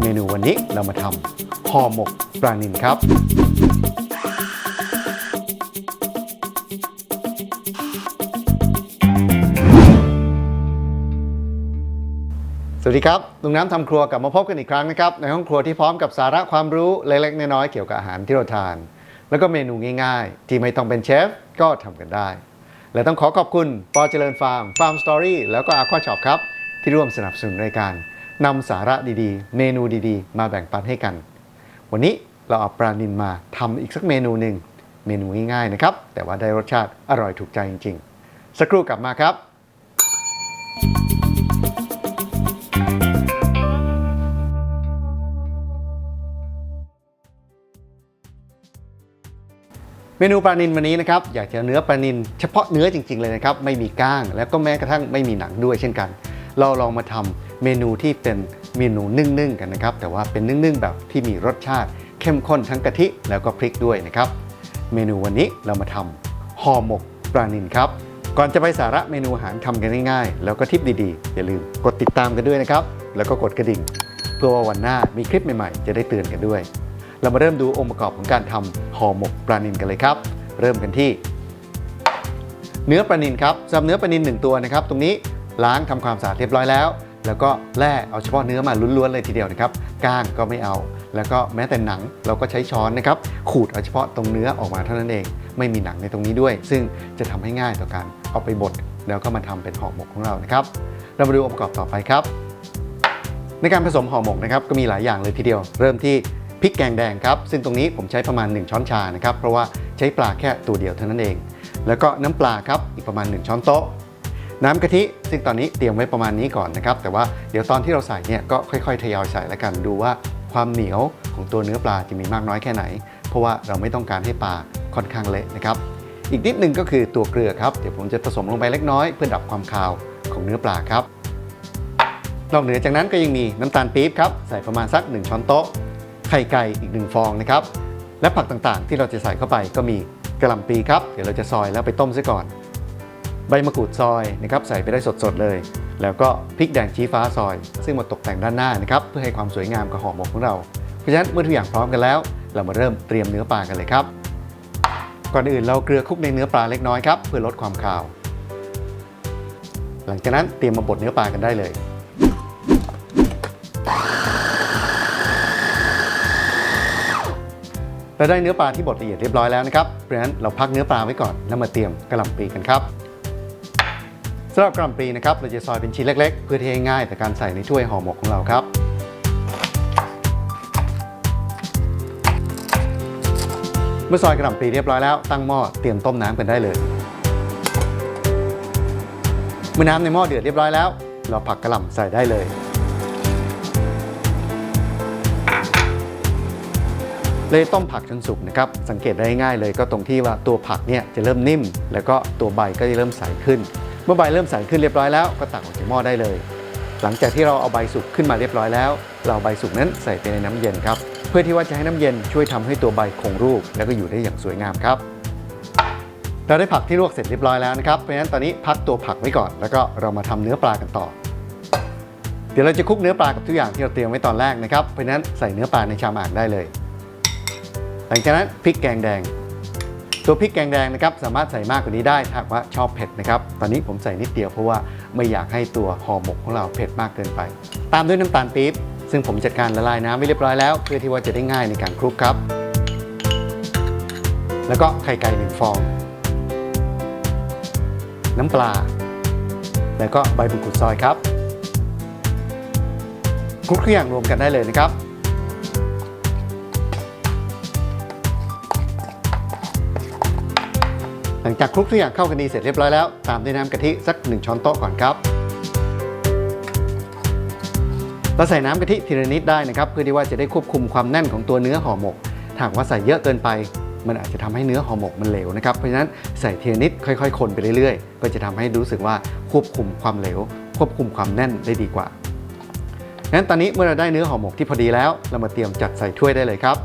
เมนูวันนี้เรามาทำห่อหมกปลานิลครับ สวัสดีครับ ลุงน้ำทำครัวกลับมาพบกันอีกครั้งนะครับ ในห้องครัวที่พร้อมกับสาระความรู้เล็กๆ น้อยๆ เกี่ยวกับอาหารที่เราทาน แล้วก็เมนูง่ายๆ ที่ไม่ต้องเป็นเชฟก็ทำกันได้ และต้องขอขอบคุณปอเจริญฟาร์มฟาร์มสตอรี่แล้วก็อาควาช็อปครับ ที่ร่วมสนับสนุนรายการนำสาระดีๆ เมนูดีๆ มาแบ่งปันให้กัน วันนี้เราเอาปลานิลมาทำอีกสักเมนูหนึ่งเมนูง่ายๆนะครับ แต่ว่าได้รสชาติอร่อยถูกใจจริง ๆ สักครู่กลับมาครับเมนูปลานิลวันนี้นะครับอยากจะเนื้อปลานิลเฉพาะเนื้อจริง ๆ เลยนะครับ ไม่มีก้างแล้วก็แม้กระทั่งไม่มีหนังด้วยเช่นกัน เราลองมาทำเมนูที่เป็นเมนูนึ่งๆกันนะครับ แต่ว่าเป็นนึ่งๆแบบที่มีรสชาติเข้มข้นทั้งกะทิแล้วก็พริกด้วยนะครับ เมนูวันนี้เรามาทำห่อหมกปลานิลครับ ก่อนจะไปสาระเมนูอาหารทำกันง่ายๆ แล้วก็ทิปดีๆ อย่าลืมกดติดตามกันด้วยนะครับ แล้วก็กดกระดิ่ง เพื่อว่าวันหน้ามีคลิปใหม่ๆ จะได้เตือนกันด้วย เรามาเริ่มดูองค์ประกอบของการทำห่อหมกปลานิลกันเลยครับ เริ่มกันที่ เนื้อปลานิลครับสำหรับเนื้อปลานิลหนึ่งตัวนะครับ ตรงนี้ ล้างทำความสะอาดเรียบร้อยแล้ว แล้วก็แล่เอาเฉพาะเนื้อมาล้วนๆเลยทีเดียวนะครับก้างก็ไม่เอา แล้วก็แม้แต่หนังเราก็ใช้ช้อนนะครับขูดเอาเฉพาะตรงเนื้อออกมาเท่านั้นเอง ไม่มีหนังในตรงนี้ด้วย ซึ่งจะทำให้ง่ายต่อการเอาไปบดแล้วก็มาทำเป็นห่อหมกของเรานะครับ เรามาดูองค์ประกอบต่อไปครับ ในการผสมห่อหมกนะครับก็มีหลายอย่างเลยทีเดียว เริ่มที่พริกแกงแดงครับ ซึ่งตรงนี้ผมใช้ประมาณ 1 ช้อนชานะครับ เพราะว่าใช้ปลาแค่ตัวเดียวเท่านั้นเอง แล้วก็น้ำปลาครับอีกประมาณ 1 ช้อนโต๊ะ น้ำกะทิซึ่งตอนนี้เตรียมไว้ประมาณนี้ก่อนนะครับ แต่ว่าเดี๋ยวตอนที่เราใส่เนี่ยก็ค่อยๆทยอยใส่แล้วกันดูว่าความเหนียวของตัวเนื้อปลาจะมีมากน้อยแค่ไหน เพราะว่าเราไม่ต้องการให้ปลาค่อนข้างเละนะครับ อีกนิดหนึงก็คือตัวเกลือครับ เดี๋ยวผมจะผสมลงไปเล็กน้อยเพื่อดับความคาวของเนื้อปลาครับ นอกเหนือจากนั้นก็ยังมีน้ำตาลปี๊บครับใส่ประมาณสัก 1 ช้อนโต๊ะ ไข่ไก่อีก 1 ฟองนะครับ และผักต่างๆ ที่เราจะใส่เข้าไปก็มีกระหล่ำปีครับ เดี๋ยวเราจะซอยแล้วไปต้มซะก่อน ใบมะกรูดซอยนะครับใส่ไปได้สดๆเลย แล้วก็พริกแดงชี้ฟ้าซอย ซึ่งมาตกแต่งด้านหน้านะครับเพื่อให้ความสวยงามกับห่อหมกของเรา เพราะฉะนั้นเมื่อทุกอย่างพร้อมกันแล้ว เรามาเริ่มเตรียมเนื้อปลากันเลยครับ ก่อนอื่นเราเกลือคลุกในเนื้อปลาเล็กน้อยครับเพื่อลดความคาว หลังจากนั้นเตรียมมาบดเนื้อปลากันได้เลยเราได้เนื้อปลาที่บดละเอียดเรียบร้อยแล้วนะครับ เพราะฉะนั้นเราพักเนื้อปลาไว้ก่อนแล้วมาเตรียมกระหล่ำปีกันครับ สำหรับกระหล่ำปลีนะครับเราจะซอยเป็นชิ้นเล็ก ๆ เพื่อที่ให้ง่ายต่อการใส่ในถ้วยห่อหมกของเราครับเมื่อซอยกระหล่ำปลีเรียบร้อยแล้วตั้งหม้อเตรียมต้มน้ำกันได้เลย เมื่อน้ำในหม้อเดือดเรียบร้อยแล้ว เราผักกระหล่ำใส่ได้เลย เลยต้มผักจนสุกนะครับ สังเกตได้ง่ายเลยก็ตรงที่ว่าตัวผักเนี่ยจะเริ่มนิ่ม แล้วก็ตัวใบก็จะเริ่มใสขึ้น มื่อใบเริ่มใสขึ้นเรียบร้อยแล้วก็ตักออกจากหม้อได้เลย หลังจากที่เราเอาใบสุกขึ้นมาเรียบร้อยแล้ว เราเอาใบสุกนั้นใส่ไปในน้ำเย็นครับ เพื่อที่ว่าจะให้น้ำเย็นช่วยทำให้ตัวใบคงรูป แล้วก็อยู่ได้อย่างสวยงามครับ เราได้ผักที่ลวกเสร็จเรียบร้อยแล้วนะครับเพราะฉะนั้นตอนนี้พักตัวผักไว้ก่อน แล้วก็เรามาทำเนื้อปลากันต่อ เดี๋ยวเราจะคลุกเนื้อปลากับทุกอย่างที่เราเตรียมไว้ตอนแรกนะครับเพราะฉะนั้นใส่เนื้อปลาในชามอ่างได้เลย หลังจากนั้นพริกแกงแดง ตัวพริกแกงแดงนะครับสามารถใส่มากกว่านี้ได้ถ้าหากว่าชอบเผ็ดนะครับตอนนี้ผมใส่นิดเดียวเพราะว่าไม่อยากให้ตัวห่อหมกของเราเผ็ดมากเกินไป ตามด้วยน้ำตาลปี๊บซึ่งผมจัดการละลายน้ำไว้เรียบร้อยแล้ว เพื่อที่ว่าจะได้ง่ายในการคลุกครับ แล้วก็ไข่ไก่หนึ่งฟอง น้ำปลา แล้วก็ใบมะกรูดซอยครับคลุกทุกอย่างรวมกันได้เลยนะครับ ลังจากคลุกทุกอย่างเข้ากันดีเสร็จเรียบร้อยแล้ว ตามด้วยน้ำกะทิสัก 1 ช้อนโต๊ะก่อนครับเราใส่น้ำกะทิทีละนิดได้นะครับเพื่อที่ว่าจะได้ควบคุมความแน่นของตัวเนื้อห่อหมกถ้าหากว่าใส่เยอะเกินไป มันอาจจะทำให้เนื้อห่อหมกมันเหลวนะครับเพราะฉะนั้นใส่ทีละนิดค่อย ๆ คนไปเรื่อยๆ ก็จะทำให้รู้สึกว่าควบคุมความเหลว ควบคุมความแน่นได้ดีกว่างั้นตอนนี้เมื่อเราได้เนื้อห่อหมกที่พอดีแล้ว เรามาเตรียมจัดใส่ถ้วยได้เลยครับ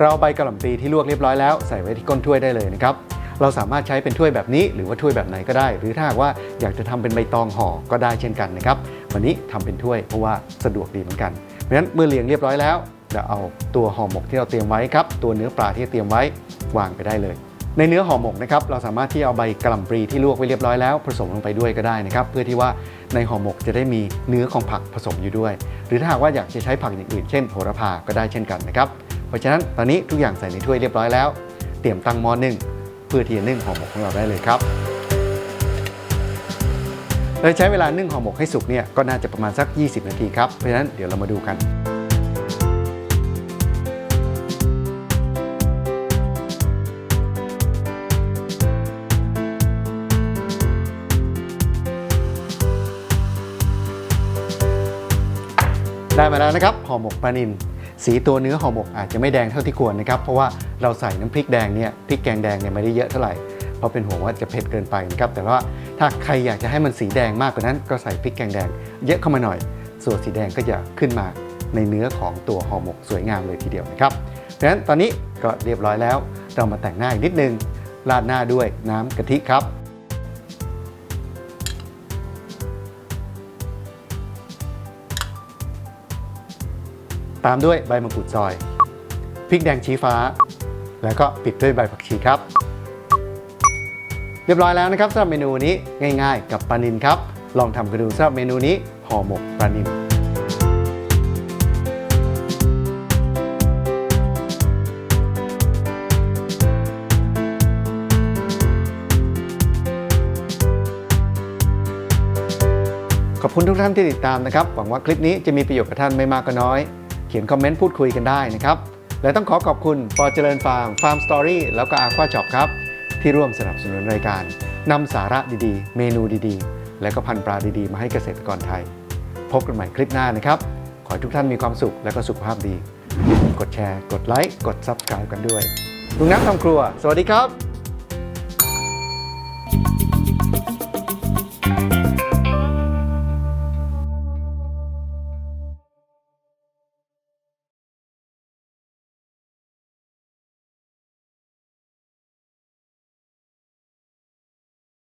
เราใบกระหล่ำปลีที่ลวกเรียบร้อยแล้วใส่ไว้ที่ก้นถ้วยได้เลยนะครับ เราสามารถใช้เป็นถ้วยแบบนี้ หรือว่าถ้วยแบบไหนก็ได้ หรือถ้าหากว่าอยากจะทำเป็นใบตองห่อก็ได้เช่นกันนะครับวันนี้ทำเป็นถ้วยเพราะว่าสะดวกดีเหมือนกันเพราะฉะนั้นเมื่อเรียงเรียบร้อยแล้วเราเอาตัวห่อหมกที่เราเตรียมไว้ครับตัวเนื้อปลาที่เตรียมไว้วางไปได้เลย ในเนื้อห่อหมกนะครับเราสามารถที่เอาใบกะหล่ำปลีที่ลวกไว้เรียบร้อยแล้วผสมลงไปด้วยก็ได้นะครับเพื่อที่ว่าในห่อหมกจะได้มีเนื้อของผักผสมอยู่ด้วย หรือถ้าหากว่าอยากจะใช้ผักอย่างอื่นเช่นโหระพาก็ได้เช่นกันนะครับเพราะฉะนั้นตอนนี้ทุกอย่างใส่ในถ้วยเรียบร้อยแล้ว เตรียมตั้งหม้อนึ่ง พื่อที่จะนึ่งห่อหมกของเราได้เลยครับโดยใช้เวลานึ่งห่อหมกให้สุกเนี่ยก็น่าจะประมาณสัก 20 นาทีครับ เพราะฉะนั้นเดี๋ยวเรามาดูกันได้มาแล้วนะครับห่อหมกปลานิล สีตัวเนื้อห่อหมกอาจจะไม่แดงเท่าที่ควรนะครับ เพราะว่าเราใส่น้ำพริกแดงเนี่ยพริกแกงแดงเนี่ยไม่ได้เยอะเท่าไหร่เพราะเป็นห่วงว่าจะเผ็ดเกินไปนะครับแต่ว่าถ้าใครอยากจะให้มันสีแดงมากกว่านั้น ก็ใส่พริกแกงแดง เยอะเข้ามาหน่อย ส่วนสีแดงก็จะขึ้นมาในเนื้อของตัวห่อหมกสวยงามเลยทีเดียวนะครับดังนั้นตอนนี้ก็เรียบร้อยแล้ว เรามาแต่งหน้าอีกนิดนึงราดหน้าด้วยน้ำกะทิครับ ตามด้วยใบมะกรูดซอยพริกแดงชี้ฟ้า แล้วก็ปิดด้วยใบผักชีครับ เรียบร้อยแล้วนะครับสำหรับเมนูนี้ง่ายๆ กับปลานินครับ ลองทำกันดูสำหรับเมนูนี้ห่อหมกปลานินขอบคุณทุกท่านที่ติดตามนะครับ หวังว่าคลิปนี้จะมีประโยชน์กับท่านไม่มากก็น้อย ขียนคอมเมนต์พูดคุยกันได้นะครับ และต้องขอขอบคุณปอเจริญฟาร์มฟาร์มสตอรี่แล้วก็อาควาช็อปครับ ที่ร่วมสนับสนุนรายการนำสาระดีๆ เมนูดีๆ และก็พันปลาดีๆ มาให้เกษตรกรไทย พบกันใหม่คลิปหน้านะครับ ขอให้ทุกท่านมีความสุขและก็สุขภาพดี กดแชร์ กดไลค์ กด Subscribe กันด้วยลุงนักทำครัว สวัสดีครับ